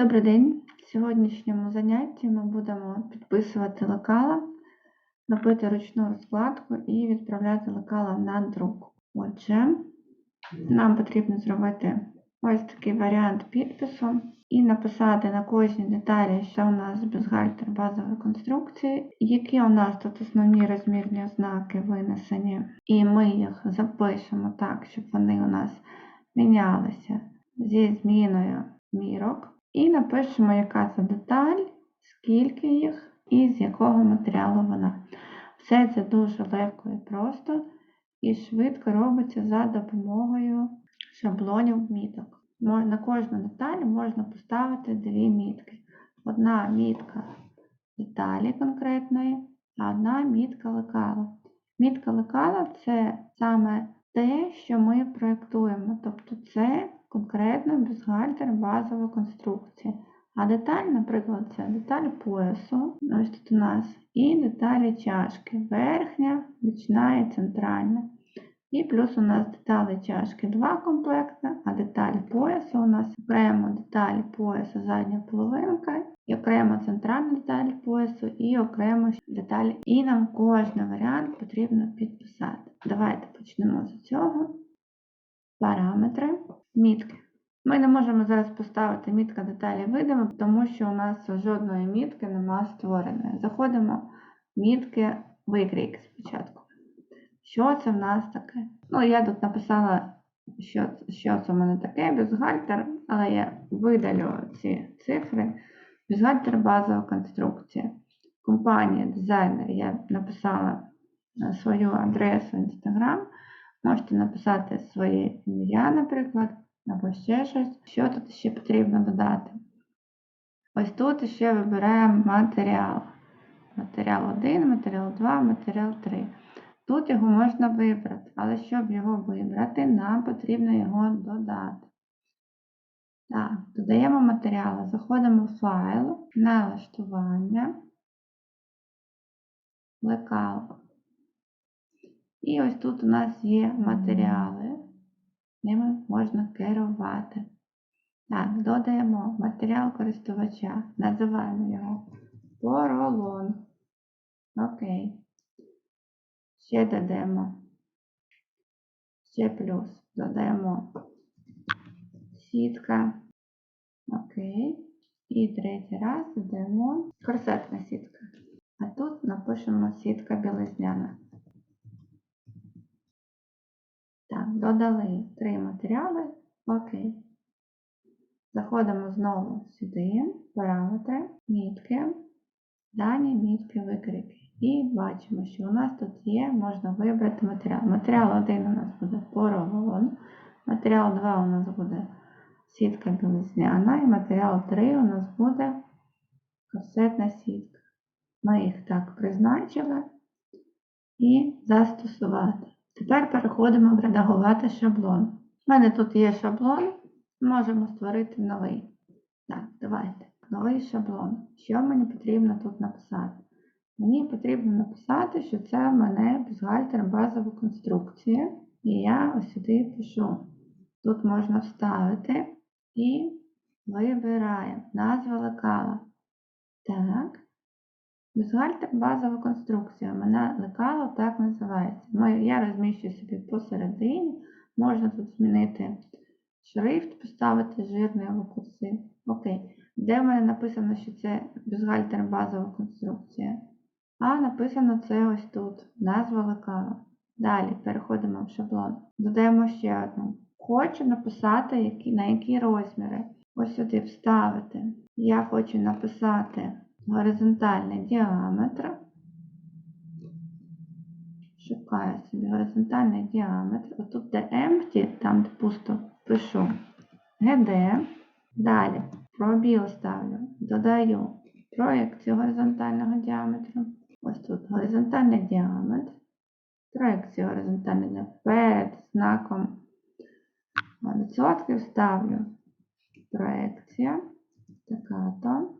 Добрий день! В сьогоднішньому занятті ми будемо підписувати лекала, робити ручну розкладку і відправляти лекала на друк. Отже, нам потрібно зробити ось такий варіант підпису і написати на кожній деталі, що у нас бюстгальтер базової конструкції, які у нас тут основні розмірні ознаки винесені, і ми їх запишемо так, щоб вони у нас мінялися зі зміною мірок. І напишемо, яка це деталь, скільки їх і з якого матеріалу вона. Все це дуже легко і просто і швидко робиться за допомогою шаблонів міток. На кожну деталь можна поставити дві мітки. Одна мітка деталі конкретної, а одна мітка лекала. Мітка лекала це саме те, що ми проєктуємо. Тобто це конкретно бюстгальтер базова конструкція. А деталь, наприклад, це деталь поясу, ось тут у нас, і деталі чашки, верхня, бічна і центральна. І плюс у нас деталі чашки два комплекти, а деталь поясу у нас окремо деталь поясу задня половинка, і окремо центральна деталь поясу, і окремо деталь. І нам кожен варіант потрібно підписати. Давайте почнемо з цього. Параметри, мітки. Ми не можемо зараз поставити мітка деталі видимо, тому що у нас жодної мітки нема створеної. Заходимо в мітки викрійки спочатку. Що це в нас таке? Ну, я тут написала, що, що це в мене таке, бюстгальтер, але я видалю ці цифри. Бюстгальтер базова конструкція. Компанія, дизайнер, я написала е, свою адресу Instagram. Можете написати своє ім'я, наприклад, або ще щось. Що тут ще потрібно додати? Ось тут ще вибираємо матеріал. Матеріал 1, матеріал 2, матеріал 3. Тут його можна вибрати, але щоб його вибрати, нам потрібно його додати. Так, додаємо матеріали, заходимо в файл, налаштування, лекал. І ось тут у нас є матеріали. Ними можна керувати. Так, додаємо матеріал користувача. Називаємо його поролон. Окей. Ще додаємо. Ще плюс. Додаємо сітка. Окей. І третій раз додаємо корсетна сітка. А тут напишемо сітка білизняна. Так, додали три матеріали. Окей. Заходимо знову сюди, параметри, мітки, дані, мітки, викрики. І бачимо, що у нас тут є, можна вибрати матеріал. Матеріал 1 у нас буде поролон, матеріал 2 у нас буде сітка білизняна, і матеріал 3 у нас буде корсетна сітка. Ми їх так призначили і застосувати. Тепер переходимо в редагувати шаблон. У мене тут є шаблон, можемо створити новий. Так, давайте. Новий шаблон. Що мені потрібно тут написати? Мені потрібно написати, що це в мене бюстгальтер базова конструкція. І я ось сюди пишу. Тут можна вставити і вибираємо назва лекала. Так. Бюстгальтер базова конструкція. Мене лекало так називається. Я розміщую собі посередині. Можна тут змінити шрифт, поставити жирний або курсив. Окей. Де в мене написано, що це бюстгальтер базова конструкція? А написано це ось тут. Назва лекала. Далі переходимо в шаблон. Додаємо ще одну. Хочу написати, на які розміри. Ось сюди вставити. Я хочу написати горизонтальний діаметр. Шукаю собі горизонтальний діаметр. Отут, де empty, там де пусто, пишу GD. Далі пробіл ставлю, додаю проекцію горизонтального діаметру. Ось тут горизонтальний діаметр. Проекцію горизонтального. Перед знаком відсотків ставлю проекція. Така-то.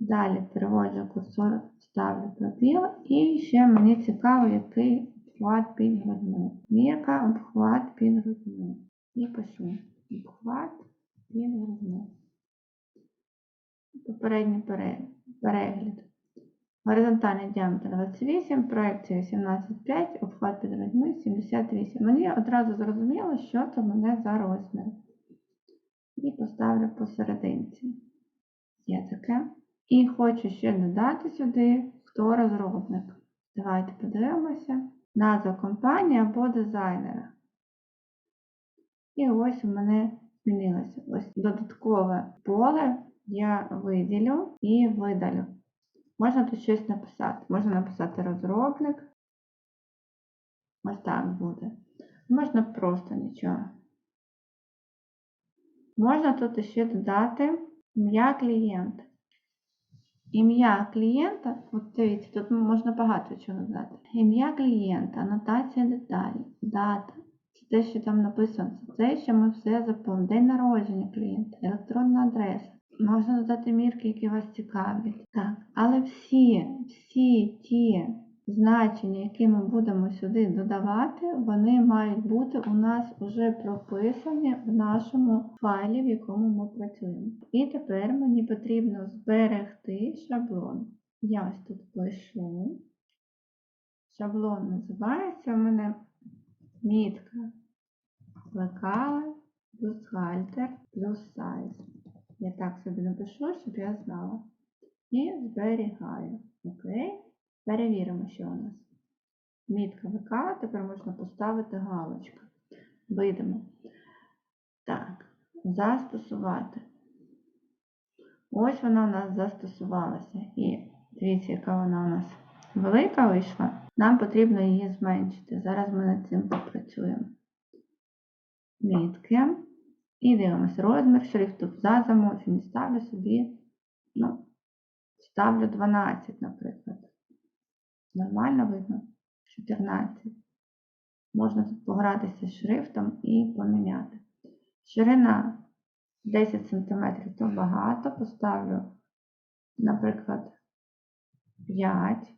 Далі переводжу курсор, ставлю пробіл. І ще мені цікаво, який обхват під грудьми. Мірка обхват під грудьми. І пишу обхват під грудьми. попередній перегляд. Горизонтальний діаметр 28, проекція 18,5, обхват під грудьми 78. Мені одразу зрозуміло, що це мене за розмір. І поставлю посерединці. Є таке. І хочу ще додати сюди, хто розробник. Давайте подивимося. Назва компанії або дизайнера. І ось у мене змінилося. Ось додаткове поле я виділю і видалю. Можна тут щось написати. Можна написати розробник. Ось так буде. Можна просто нічого. Можна тут ще додати ім'я клієнта. Ім'я клієнта, от дивіться, тут можна багато чого додати. Ім'я клієнта, анотація деталі, дата. Це те, що там написано. Це те, що ми все заповнили. День народження клієнта, електронна адреса. Можна додати мірки, які вас цікавлять. Так, але всі, всі ті значення, які ми будемо сюди додавати, вони мають бути у нас вже прописані в нашому файлі, в якому ми працюємо. І тепер мені потрібно зберегти шаблон. Я ось тут пишу. Шаблон називається у мене мітка лекала бюстгальтер плюс сайз. Я так собі напишу, щоб я знала. І зберігаю. Окей. Перевіримо, що у нас. Мітка лекала, тепер можна поставити галочку. Вийдемо. Так, застосувати. Ось вона у нас застосувалася. І дивіться, яка вона у нас велика вийшла. Нам потрібно її зменшити. Зараз ми над цим попрацюємо. Мітки. І дивимося розмір шрифту за замовчення. Ставлю собі, ну, ставлю 12, наприклад. Нормально видно? 14. Можна тут погратися з шрифтом і поміняти. Ширина 10 см то багато. Поставлю, наприклад, 5.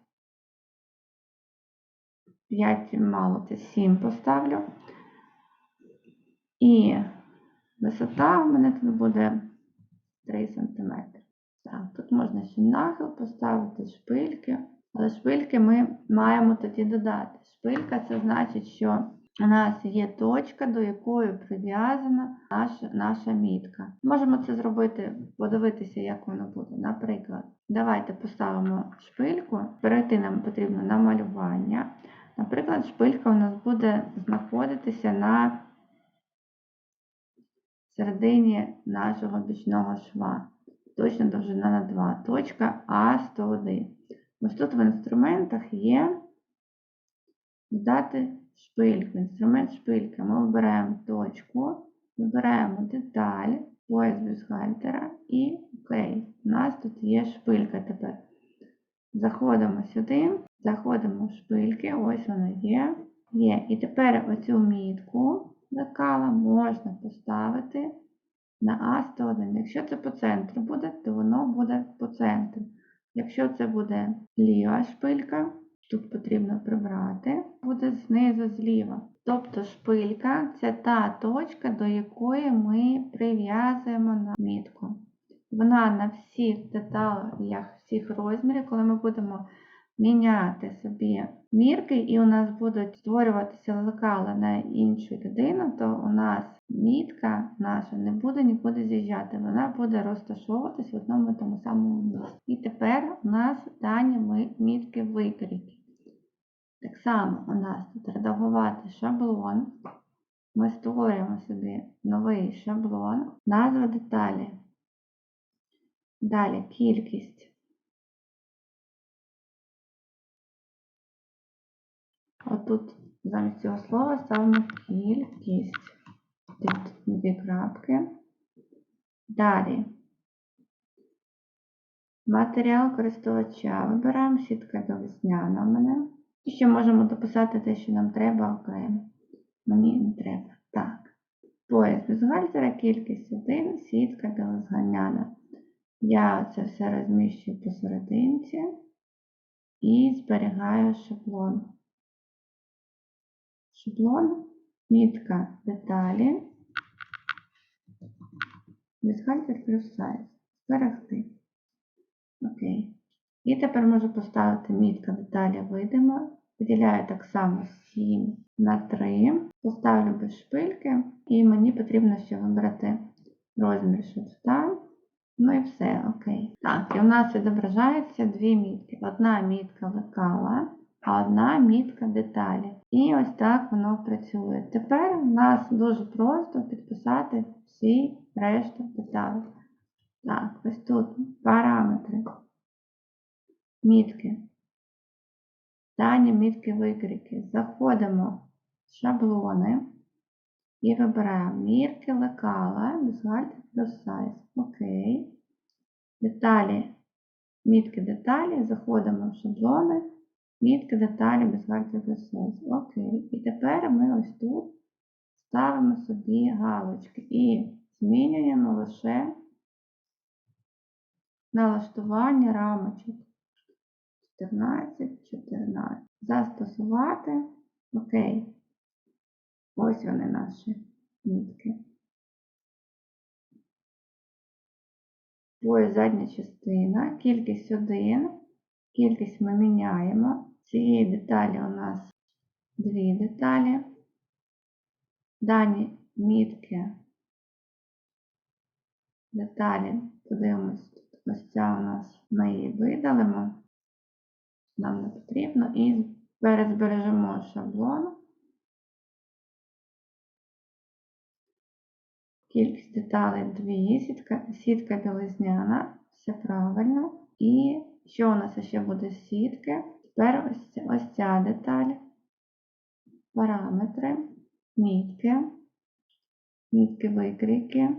5 мало, це 7 поставлю. І висота в мене тут буде 3 см. Так, тут можна ще нахил поставити, шпильки. Але шпильки ми маємо тоді додати. Шпилька це значить, що у нас є точка, до якої прив'язана наша, наша мітка. Можемо це зробити, подивитися, як воно буде. Наприклад, давайте поставимо шпильку. Перейти нам потрібно на малювання. Наприклад, шпилька у нас буде знаходитися на середині нашого бічного шва. Точна довжина на 2. Точка А101. Ось тут в інструментах є додати шпильку. Інструмент шпилька. Ми вибираємо точку, вибираємо деталь, пояс бюстгальтера і ОК. У нас тут є шпилька тепер. Заходимо сюди, заходимо в шпильки, ось вона є. Є. І тепер оцю мітку лекала можна поставити на А101. Якщо це по центру буде, то воно буде по центру. Якщо це буде ліва шпилька, тут потрібно прибрати, буде знизу зліва. Тобто шпилька це та точка, до якої ми прив'язуємо намітку. Вона на всіх деталях, всіх розмірів, коли ми будемо міняти собі мірки, і у нас будуть створюватися лекала на іншу людину, то у нас мітка наша не буде нікуди з'їжджати, вона буде розташовуватись в одному і тому самому місці. І тепер у нас дані мітки викриті. Так само у нас тут редагувати шаблон. Ми створюємо собі новий шаблон, назва деталі. Далі кількість. Отут замість цього слова ставимо кількість. Тут дві крапки. Далі. Матеріал користувача. Вибираємо сітка весняна в мене. І ще можемо дописати те, що нам треба окремо. Мені не треба. Так. Пояс бюстгальтера, кількість 1, сітка білозганяна. Я це все розміщую посерединці і зберігаю шаблон. Шаблон, мітка деталі, бюстгальтер плюс сайз. Зберегти. Окей. І тепер можу поставити мітка деталі видимо. Виділяю так само 7 на 3. Поставлю без шпильки. І мені потрібно ще вибрати розмір шрифта. Ну і все, окей. Так, і у нас відображаються дві мітки. Одна мітка лекала, а одна мітка деталі. І ось так воно працює. Тепер у нас дуже просто підписати всі решту деталей. Так, ось тут параметри, мітки, дані мітки викрики. Заходимо в шаблони і вибираємо мірки лекала, бюстгальтер плюс сайз. Окей. Деталі, мітки деталі, заходимо в шаблони, мітки деталі, бюстгальтер плюс сайз. Окей. І тепер ми ось тут ставимо собі галочки і змінюємо лише налаштування рамочок 14, 14. Застосувати. Окей. Ось вони наші мітки. Ось задня частина, кількість 1, кількість ми міняємо. Цієї деталі у нас дві деталі. Дані мітки, деталі, подивимось, тут ось ця у нас, ми її видалимо, нам не потрібно, і перезбережемо шаблон. Кількість деталей 2, сітка, сітка білизняна, все правильно. І що у нас ще буде сітки? Тепер ось, ось ця деталь, параметри, мітки, мітки викрійки.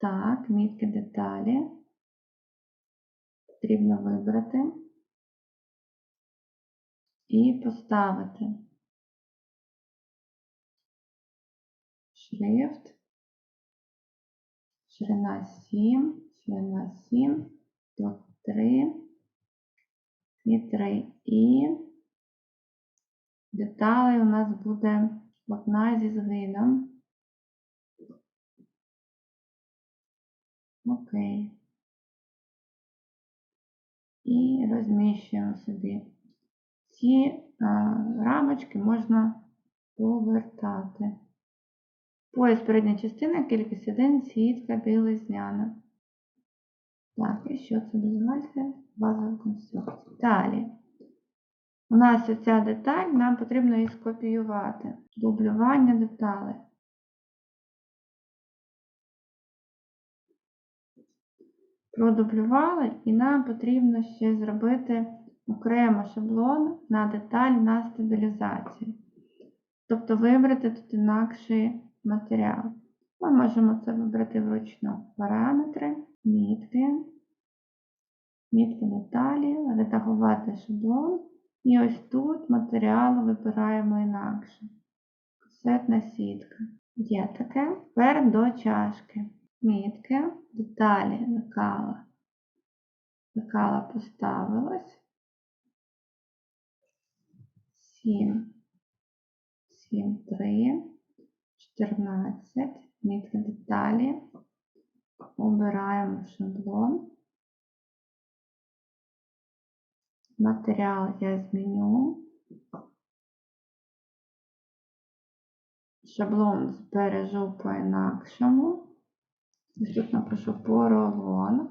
Так, мітки деталі. Потрібно вибрати і поставити шрифт, ширина 7, ширина 7, тут 3 і 3. І деталей у нас буде одна зі згином. Окей. І розміщуємо собі. Ці а, рамочки можна повертати. Пояс передня частина, кількість 1, сітка білизняна. Так, і що це бюстгальтер? Базова конструкція. Далі. У нас оця деталь, нам потрібно її скопіювати. Дублювання деталей. Продублювали, і нам потрібно ще зробити окремо шаблон на деталь на стабілізацію. Тобто вибрати тут інакший матеріал. Ми можемо це вибрати вручну. Параметри, мітки, мітки деталі, редагувати шаблон. І ось тут матеріал вибираємо інакше. Касетна сітка. Є таке. Тепер до чашки. Мітки, деталі, лекала. Лекала поставилось. 7, 7, 3, 14, мітки деталі. Обираємо шаблон. Матеріал я зміню. Шаблон збережу по-інакшому. Тут напишу поролон.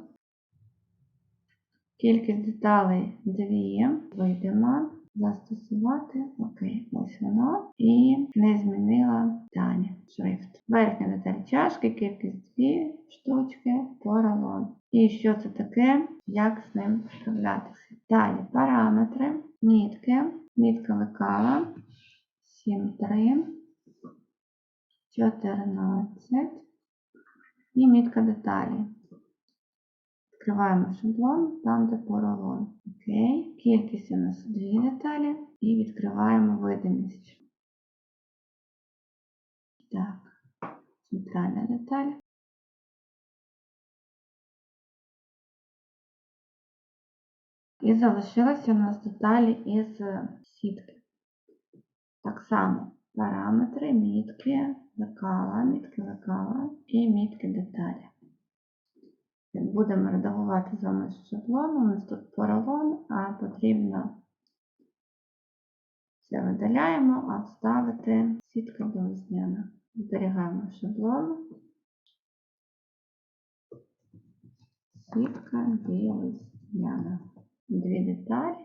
Кількість деталей 2. Вийдемо. Застосувати. Окей, ось воно. І не змінила дані. Шрифт. Верхня деталь чашки, кількість 2 штучки, поролон. І що це таке? Як з ним справлятися? Далі параметри, мітки, мітка лекала 7,3, 14 і мітка деталі. Відкриваємо шаблон, там де поролон. Окей. Кількість у нас дві деталі і відкриваємо видимість. Так, центральна деталь. І залишилися у нас деталі із сітки. Так само параметри, мітки, лекала, мітки лекала і мітки деталі. Будемо редагувати з вами шаблон, у нас тут поролон, а потрібно це видаляємо, а вставити сітка білизняна. Зберігаємо шаблон. Сітка білизняна. Дві деталі,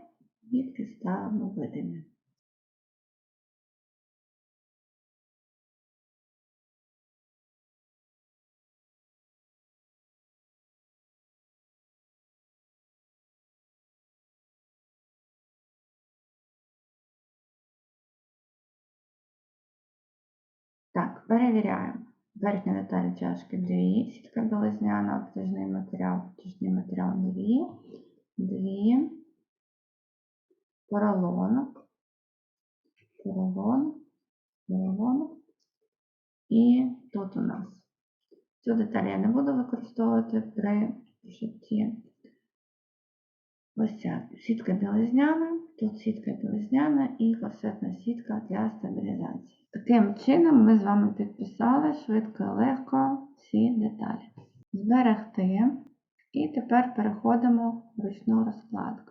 мітки ставимо видимі. Перевіряємо. Верхня деталь чашки 2, сітка білизняна, обтяжний матеріал, обтяжний матеріал 2, 2, поролонок, поролон, поролонок. І тут у нас. Цю деталь я не буду використовувати при шитті. Ось ця сітка білизняна, тут сітка білизняна і корсетна сітка для стабілізації. Таким чином ми з вами підписали швидко і легко всі деталі. Зберегти. І тепер переходимо в ручну розкладку.